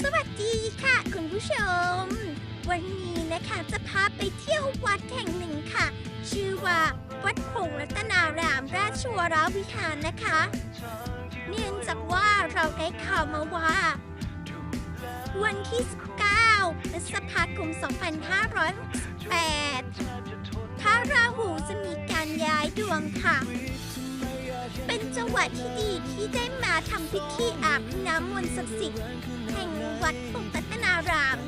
สวัสดีค่ะ คุณผู้ชม วันนี้นะคะจะพาไปเที่ยววัดแห่งหนึ่งค่ะ ชื่อว่าวัดหงส์รัตนารามราชวรวิหารนะคะ เนื่องจากว่าเราได้ข่าวมาว่า วันที่19พฤษภาคม 2568พระราหูจะมีการย้ายดวงค่ะ เป็นจังหวะที่ดีที่ได้มาทำพิธีอาบน้ำมนต์ศักดิ์สิทธิ์ วัดหงส์รัตนาราม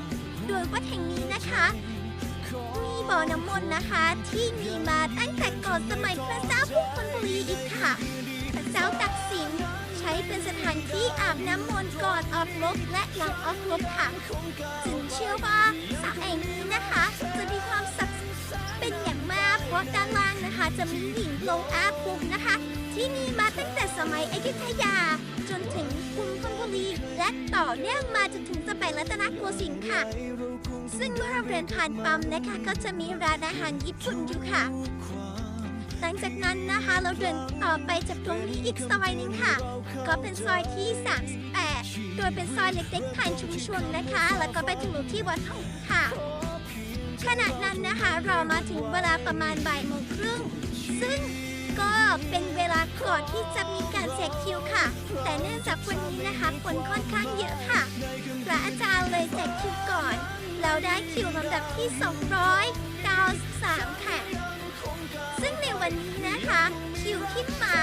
โดยวัดแห่งนี้นะคะ มีบ่อน้ำมนต์นะคะ ที่มีมาตั้งแต่ก่อนสมัยพระเจ้าพุทธบุรีอีกค่ะ พระเจ้าตักสินใช้เป็นสถานที่อาบน้ำมนต์ก่อนออกรบและหลังออกรบค่ะจึงเชื่อว่าสระแห่งนี้นะคะ จะมีความศักดิ์สิทธิ์เป็นอย่างมากเพราะด้านล่างนะคะ จะมีหิ่งลงอาบปุ่มนะคะ ที่มีมา มัยอยุธยา จนถึงกรุงธนบุรี และต่อเนื่องมาจนถึงสมัยรัตนโกสินทร์ค่ะ ซึ่งเมื่อเราเดินผ่านปั๊มนะคะก็จะมีร้านอาหารญี่ปุ่นอยู่ค่ะ หลังจากนั้นนะคะเราเดินต่อไปจากตรงนี้อีกซอยหนึ่งค่ะ ก็เป็นซอยที่ 38 โดยเป็นซอยเล็กๆผ่านชุมชนนะคะ แล้วก็ไปถึงที่วัดหงค่ะขณะนั้นนะคะเรามาถึงเวลาประมาณบ่ายโมงครึ่งซึ่งก็เป็น ก่อนที่จะมีการแจกคิวค่ะ แต่เนื่องจากวันนี้นะคะคนค่อนข้างเยอะค่ะ พระอาจารย์เลยแจกคิวก่อนเราได้คิวลำดับที่ 293 ค่ะ ซึ่งในวันนี้นะคะ คิวที่มา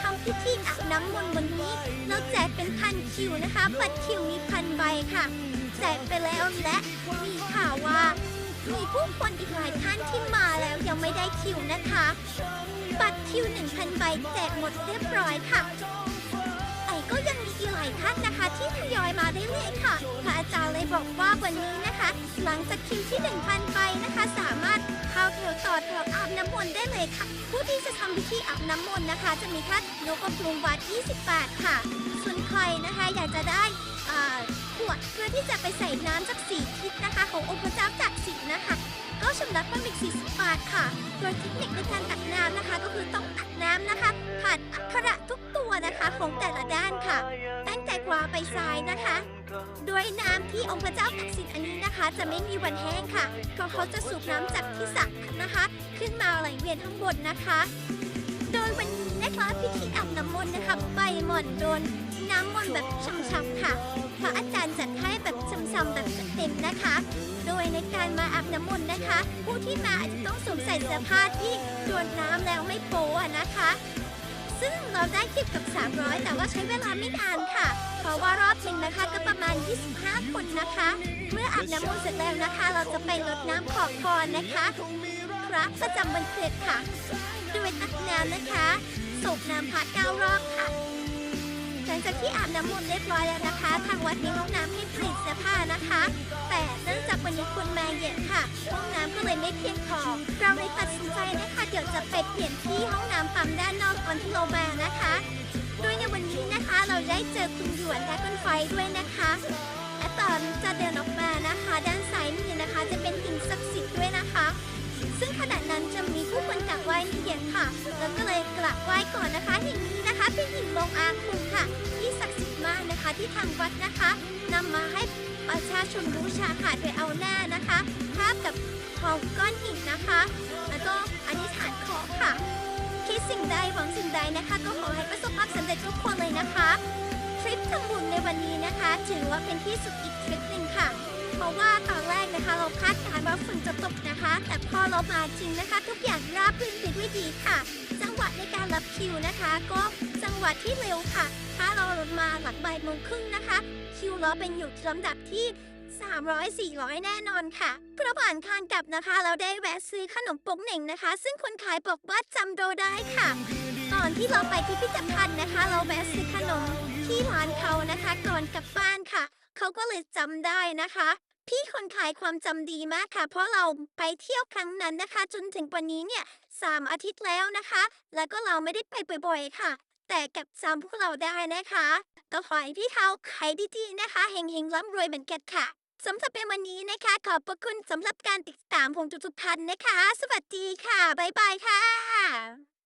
ทำพิธีอาบน้ำมนต์วันนี้ เราแจกเป็นพันคิวนะคะบัตรคิวมีพันใบค่ะ แจกไปแล้วและมีข่าวว่ามีผู้คนอีกหลายท่านที่มาแล้วยังไม่ได้คิวนะคะ คิว 1,000 ใบแจกหมดเรียบร้อยค่ะ แต่ก็ยังมีอีกหลายท่านนะคะ ที่ทยอยมาเรื่อยๆค่ะ พระอาจารย์เลยบอกว่าวันนี้นะคะ หลังจากคิวที่ 1,000 ใบนะคะ สามารถเข้าแถวต่อแถวอาบน้ำมนต์ได้เลยค่ะ ผู้ที่จะทำพิธีอาบน้ำมนต์นะคะ จะมีค่านกกระพุงวัด20 บาทค่ะ ส่วนใครนะคะอยากจะได้ขวดเพื่อที่จะไปใส่น้ำจากสีทิศนะคะ ขององค์พระเจ้าจักสินนะคะก็ ชำระต้องอีก40บาทค่ะ โดยเทคนิคในการตักน้ำนะคะ ก็คือต้องตักน้ำนะคะ ผ่านอักขระทุกตัวนะคะของแต่ละด้านค่ะ ตั้งแต่ขวาไปซ้ายนะคะ โดยน้ำที่องค์พระเจ้าตักสินอันนี้นะคะ จะไม่มีวันแห้งค่ะเพราะเขาจะสูบน้ำจากที่สระนะคะ ขึ้นมาไหลเวียนข้างบนนะคะ โดยวันนี้นะคะพิธีอาบน้ำมนต์นะคะใบหม่อนโดนน้ำมนต์แบบช่ำๆค่ะพระอาจารย์จัดให้แบบช่ำๆแบบเต็มนะคะ โดยในการมาอาบน้ำมนต์นะคะ ผู้ที่มาอาจจะต้องสวมใส่เสื้อผ้าที่โดนน้ำแล้วไม่โป๊ะนะคะ ซึ่งเราได้คิดกับ 300 แต่ว่าใช้เวลาไม่นานค่ะ เพราะว่ารอบหนึ่งนะคะก็ประมาณ 25 คนนะคะ เมื่ออาบน้ำมนต์เสร็จแล้วนะคะ เราจะไปรดน้ำขอพรนะคะพระประจำวันเกิดค่ะโดยตักน้ำนะคะสูบน้ำพระเก้ารอบค่ะหลังจากที่อาบน้ำมนต์เรียบร้อยแล้วนะคะ ทางวัดมีห้องน้ำให้เปลี่ยนเสื้อผ้านะคะ แต่ เนื่องจากวันนี้คนมาเยอะค่ะ ห้องน้ำก็เลยไม่เพียงพอ เราเลยตัดสินใจนะคะ เดี๋ยวจะไปเปลี่ยนที่ห้องน้ำปั๊มด้านนอกก่อนที่เรามานะคะโดยในวันนี้นะคะเราได้เจอคุณหยวนและคุณไฟด้วยนะคะและตอนจะเดินออกมานะคะ ด้านซ้ายมือนะคะ จะเป็นหินศักดิ์สิทธิ์ด้วยนะคะ ซึ่งขณะนั้นจะมีผู้คนกราบไหว้ไม่เยอะค่ะ แล้วก็เลยกราบไหว้ก่อนนะคะหินนี้นะคะเป็นหินลงอาคุมค่ะ นะคะที่ทางวัดนะคะนำมาให้ประชาชนบูชาค่ะโดยเอาแน่นะคะภาพกับทองก้อนหินนะคะ แล้วก็อธิษฐานขอค่ะ คิดสิ่งใดหวังสิ่งใดนะคะ ก็ขอให้ประสบความสำเร็จทุกคนเลยนะคะ ทริปทำบุญในวันนี้นะคะ ถือว่าเป็นที่สุดอีกทริปหนึ่งค่ะ เพราะว่าตอนแรกนะคะ เราคาดการณ์ว่าฝนจะตกนะคะ แต่พอเรามาจริงนะคะ ทุกอย่างราบรื่นไปด้วยดีค่ะ จังหวะในการรับคิวนะคะ ก็จังหวะที่เร็วค่ะ ถ้าเรามาหลังบ่ายโมงครึ่งนะคะ คิวเราเป็นอยู่ลำดับที่300 400 แน่นอนค่ะระหว่างทางกลับนะคะ เราได้แวะซื้อขนมปงเหน่งนะคะ ซึ่งคนขายบอกว่าจำโดได้ค่ะ ตอนที่เราไปพิพิธภัณฑ์นะคะ เราแวะซื้อขนมที่ร้านเขานะคะ ก่อนกลับบ้านค่ะ เขาก็เลยจำได้นะคะ พี่คนขายความจำดีมากค่ะ เพราะเราไปเที่ยวครั้งนั้นนะคะ จนถึงวันนี้เนี่ยสามอาทิตย์แล้วนะคะ แล้วก็เราไม่ได้ไปบ่อยๆค่ะ แต่กับจำพวกเราได้นะคะ ก็ขอให้พี่เขาขายดีๆนะคะเฮงๆร่ำรวยเหมือนกันค่ะสำหรับเป็นวันนี้นะคะ ขอบพระคุณสำหรับการติดตามผมทุกๆท่านนะคะ สวัสดีค่ะ บ๊ายบายค่ะ